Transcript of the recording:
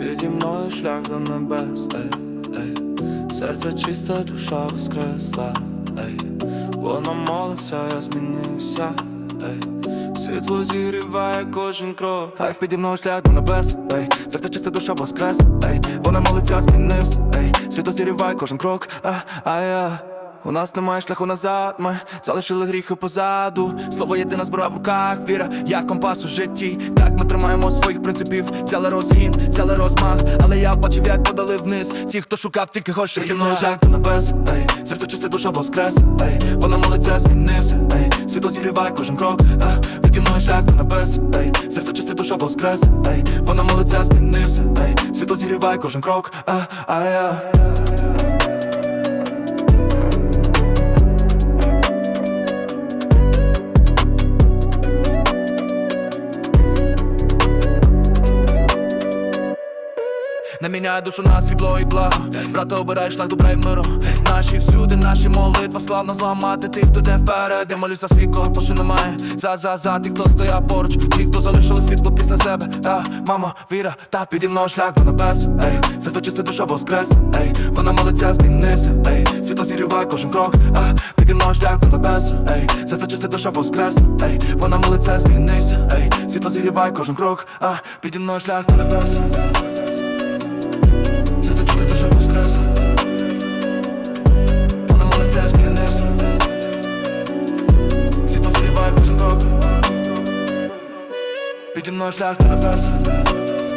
мною шлях до небес, ей, ей Серце чисте, душа воскресла, ей Вона молиться, я змінився, ей Світло зігріває кожен крок Хай піді мною шлях до небес, ей Серце чисте, душа воскресла, ей Вона молиться, змінився, ей Світло зігріває кожен крок, а, а я у нас немає шляху назад, ми залишили гріхи позаду. Слово єдина зброя в руках, віра, як компас у житті. Так ми тримаємо своїх принципів, взяли розгін, взяли розмах. Але я бачив, як подали вниз. Ті, хто шукав, тільки Ті мною жах до небес, ей, серце чисте, душа воскрес, ей, вона молиться, змінився, ей, світло зігріває кожен крок, а, Піді мною шлях до небес, ей, серце чисте, душа воскрес, ей, вона молиться, змінився, ей, світло зігріває кожен крок, а, а я. Не міняє душу на срібло і благо Брата обирає шлях добра і миру. Наші всюди, наші молитва Славно зламати тих, хто йде вперед. Я молюсь за всіх, кого більше немає. За, за, за тих, хто стояв поруч. Ті, хто залишили світло після себе. А, Мамо, віра, та піді мною шлях до небес. Ей, серце чисте душа воскрес. Ей, вона молиться, змінився. Ей, світло зігріває кожен крок. А, Піді мною шлях до небес. Ей, серце чисте душа воскрес. Ей, вона молиться, змінився. Ей, світло зігріває кожен крок. А, Піді мною шлях до небес Світло зріває кожен крок Піді мною шлях до небес